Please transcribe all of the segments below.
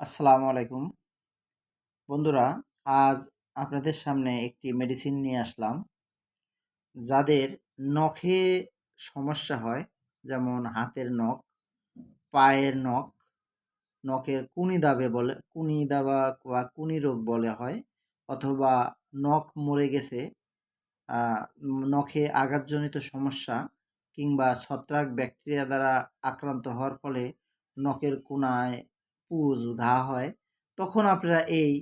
আসসালামু আলাইকুম। বন্ধুরা, আজ আপনাদের সামনে একটি মেডিসিন নিয়ে আসলাম, যাদের নখে সমস্যা হয়, যেমন হাতের নখ, পায়ের নখ, নখের কুনি দাবে বলে, কুনি দাবা বা কুনি রোগ বলে হয়, অথবা নখ মরে গেছে নখে আঘাতজনিত সমস্যা কিংবা ছত্রাক ব্যাকটেরিয়া দ্বারা আক্রান্ত হওয়ার ফলে নখের কোনায় পুজ ঘা হয়, তখন আপনারা এই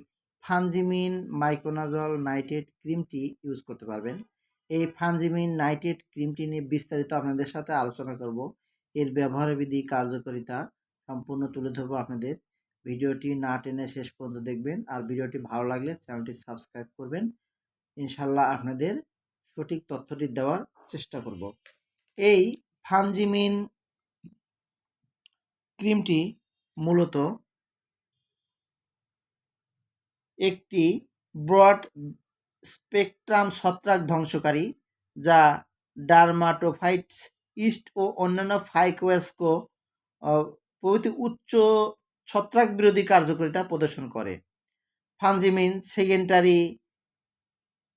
ফানজিমিন মাইক্রোনাজল নাইট্রেট ক্রিমটি ইউজ করতে পারবেন। এই ফানজিমিন নাইট্রেট ক্রিমটি নিয়ে বিস্তারিত আপনাদের সাথে আলোচনা করব। এর ব্যবহার বিধি, কার্যকারিতা সম্পূর্ণ তুলে ধরবো আপনাদের। ভিডিওটি না টেনে শেষ পর্যন্ত দেখবেন। আর ভিডিওটি ভালো লাগলে চ্যানেলটি সাবস্ক্রাইব করবেন। ইনশাল্লাহ আপনাদের সঠিক তথ্যটি দেওয়ার চেষ্টা করব। এই ফানজিমিন ক্রিমটি মূলত একটি ব্রড স্পেকট্রাম ছত্রাক ধ্বংসকারী যা ডার্মাটোফাইটস ইস্ট ও অন্যান্য ফাইকোয়েস্কো প্রভৃতি উচ্চ ছত্রাক বিরোধী কার্যকারিতা প্রদর্শন করে। ফানজিমিন সেকেন্ডারি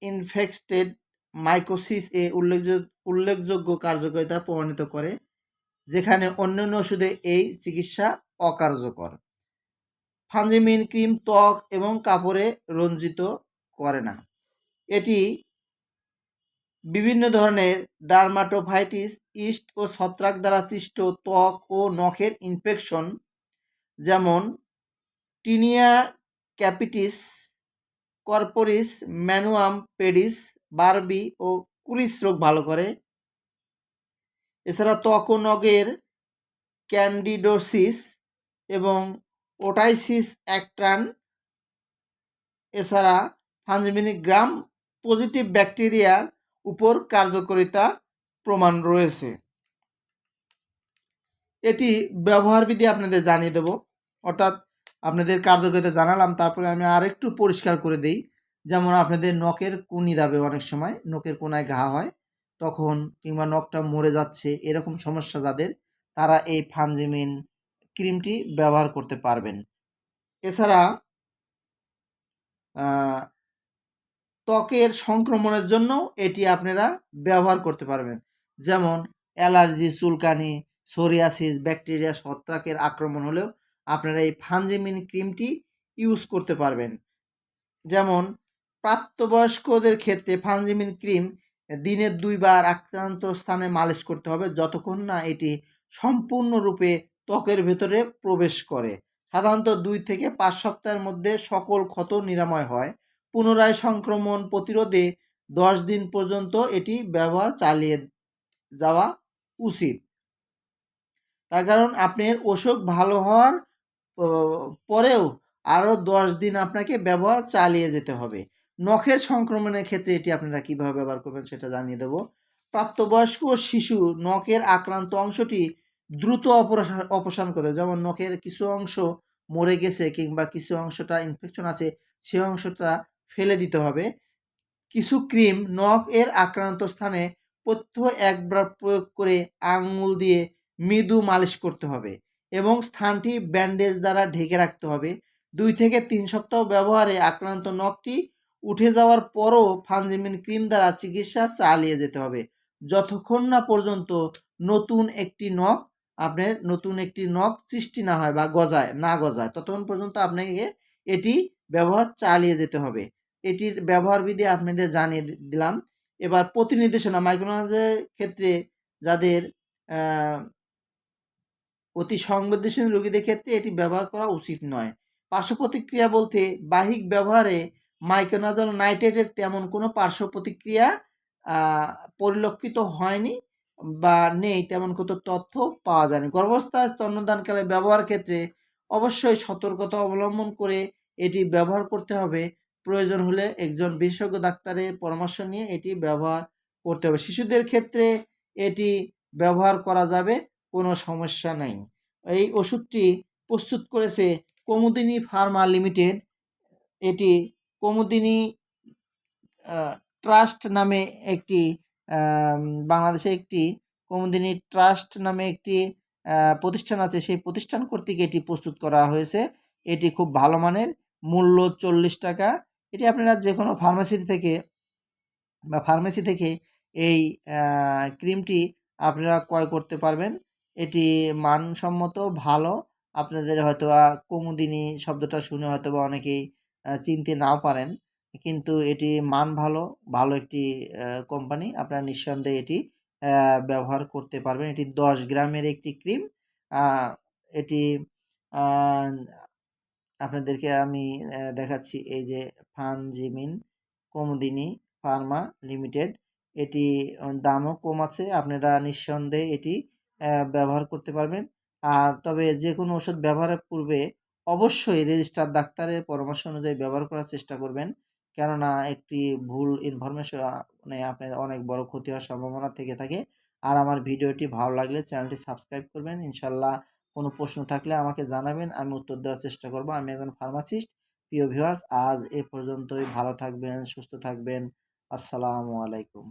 ইনফেক্টেড মাইকোসিস এ উল্লেখযোগ্য উল্লেখযোগ্য কার্যকারিতা প্রমাণিত করে, যেখানে অন্যান্য ওষুধে এই চিকিৎসা অকার্যকর। ফানজিমিন ক্রিম, ত্বক এবং কাপড়ে রঞ্জিত করে না। এটি বিভিন্ন ধরনের ডার্মাটোফাইটিস, ইস্ট ও ছত্রাক দ্বারা সৃষ্ট ত্বক ও নখের ইনফেকশন, যেমন tinea capitis, corporis, manuum, pedis, barbae ও কুরিস রোগ ভালো করে। এছাড়া ত্বক ও নখের ক্যান্ডিডোসিস এবং ওটাইসিস অ্যাক্ট্রান এছাড়া গ্রাম পজিটিভ ব্যাকটেরিয়ার উপর কার্যকারিতা প্রমাণ রয়েছে। এটি ব্যবহার বিধি আপনাদের জানিয়ে দেব। অর্থাৎ আপনাদের কার্যকারিতা জানালাম, তারপরে আমি আরেকটু পরিষ্কার করে দেই। যেমন আপনাদের নখের কুনি দাবে অনেক সময়, নখের কোনায় ঘা হয়, তখন কিংবা নখটা মরে যাচ্ছে, এরকম সমস্যা যাদের, তারা এই ফানজিমিন ক্রিমটি ব্যবহার করতে পারবেন। এছাড়া ত্বকের সংক্রমণের জন্য এটি আপনারা ব্যবহার করতে পারবেন। যেমন, অ্যালার্জি, চুলকানি, সোরিয়াসিস, ব্যাকটেরিয়া, ছত্রাকের আক্রমণ হলেও আপনারা এই ফানজিমিন ক্রিমটি ইউজ করতে পারবেন। যেমন, প্রাপ্তবয়স্কদের ক্ষেত্রে ফানজিমিন ক্রিম দিনে দুইবার আক্রান্ত স্থানে মালিশ করতে হবে, যতক্ষণ না এটি সম্পূর্ণরূপে ত্বকের ভেতরে প্রবেশ করে। সাধারণত দুই থেকে পাঁচ সপ্তাহের মধ্যে সকল ক্ষত নিরাময় হয়। পুনরায় সংক্রমণ প্রতিরোধে দশ দিন পর্যন্ত এটি ব্যবহার চালিয়ে যাওয়া উচিত। তার কারণ আপনার অসুখ ভালো হওয়ার পরেও আরও দশ দিন আপনাকে ব্যবহার চালিয়ে যেতে হবে। নখের সংক্রমণের ক্ষেত্রে এটি আপনারা কীভাবে ব্যবহার করবেন সেটা জানিয়ে দেব। প্রাপ্তবয়স্ক শিশু নখের আক্রান্ত অংশটি দ্রুত অপসারণ করে যেমন নখের কিছু অংশ মরে গেছে কিংবা কিছু অংশটা ইনফেকশন আছে সেই অংশটা ফেলে দিতে হবে। কিছু ক্রিম নখ এর আক্রান্ত স্থানে প্রত্যহ একবার প্রয়োগ করে আঙুল দিয়ে মৃদু মালিশ করতে হবে এবং স্থানটি ব্যান্ডেজ দ্বারা ঢেকে রাখতে হবে। দুই থেকে তিন সপ্তাহ ব্যবহারে আক্রান্ত নখটি উঠে যাওয়ার পরও ফানজিমিন ক্রিম দ্বারা চিকিৎসা চালিয়ে যেতে হবে। যতক্ষণ না পর্যন্ত নতুন একটি নখ আপনার নতুন একটি নখ সৃষ্টি না হয় বা গজায়, না গজায়, ততক্ষণ পর্যন্ত আপনাকে এটি ব্যবহার চালিয়ে যেতে হবে। এটির ব্যবহার বিধি আপনাদের জানিয়ে দিলাম। এবার প্রতি নির্দেশনা মাইক্রোনাজের ক্ষেত্রে যাদের অতি সংবেদনশীল রোগীদের ক্ষেত্রে এটি ব্যবহার করা উচিত নয়। পার্শ্ব প্রতিক্রিয়া বলতে বাহিক ব্যবহারে মাইক্রোনাজল নাইট্রেটের তেমন কোনো পার্শ্ব প্রতিক্রিয়া পরিলক্ষিত হয়নি। বা নেই তেমন কোনো তথ্য পাওয়া যায়নি। গর্ভাবস্থায় স্তন্যদানকালে ব্যবহার ক্ষেত্রে অবশ্যই সতর্কতা অবলম্বন করে এটি ব্যবহার করতে হবে। প্রয়োজন হলে একজন বিশেষজ্ঞ ডাক্তারের পরামর্শ নিয়ে এটি ব্যবহার করতে হবে। শিশুদের ক্ষেত্রে এটি ব্যবহার করা যাবে, কোনো সমস্যা নেই। এই ওষুধটি প্রস্তুত করেছে কুমুদিনী ফার্মা লিমিটেড। এটি কুমুদিনী ট্রাস্ট নামে একটি বাংলাদেশে একটি কুমুদিনী ট্রাস্ট নামে একটি প্রতিষ্ঠান আছে। সেই প্রতিষ্ঠান কর্তৃক এটি প্রস্তুত করা হয়েছে। এটি খুব ভালো মানের, মূল্য চল্লিশ টাকা। এটি আপনারা যে কোনো ফার্মেসি থেকে বা ফার্মেসি থেকে এই ক্রিমটি আপনারা ক্রয় করতে পারবেন। এটি মানসম্মত, ভালো। আপনাদের হয়তো কুমুদিনী শব্দটা শুনে হয়তো বা অনেকেই চিনতে নাও পারেন। কিন্তু এটি মান ভালো ভালো একটি কোম্পানি আপনারা নিঃসন্দেহে এটি ব্যবহার করতে পারবেন। এটি দশ গ্রামের একটি ক্রিম। এটি আপনাদেরকে আমি দেখাচ্ছি এই যে ফান ফানজিমিন কুমুদিনী ফার্মা লিমিটেড এটি দামও কম আছে, আপনারা নিঃসন্দেহে এটি ব্যবহার করতে পারবেন। আর তবে যে কোনো ওষুধ ব্যবহারের পূর্বে অবশ্যই রেজিস্টার ডাক্তারের পরামর্শ অনুযায়ী ব্যবহার করার চেষ্টা করবেন। কেননা একটি ভুল ইনফরমেশন মানে আপনার অনেক বড় ক্ষতি হওয়ার সম্ভাবনা থেকে থাকে। আর আমার ভিডিওটি ভালো লাগলে চ্যানেলটি সাবস্ক্রাইব করবেন। ইনশাল্লাহ কোনো প্রশ্ন থাকলে আমাকে জানাবেন, আমি উত্তর দেওয়ার চেষ্টা করব। আমি একজন ফার্মাসিস্ট প্রিয় ভিউয়ার্স আজ এ পর্যন্তই। ভালো থাকবেন, সুস্থ থাকবেন। আসসালামু আলাইকুম।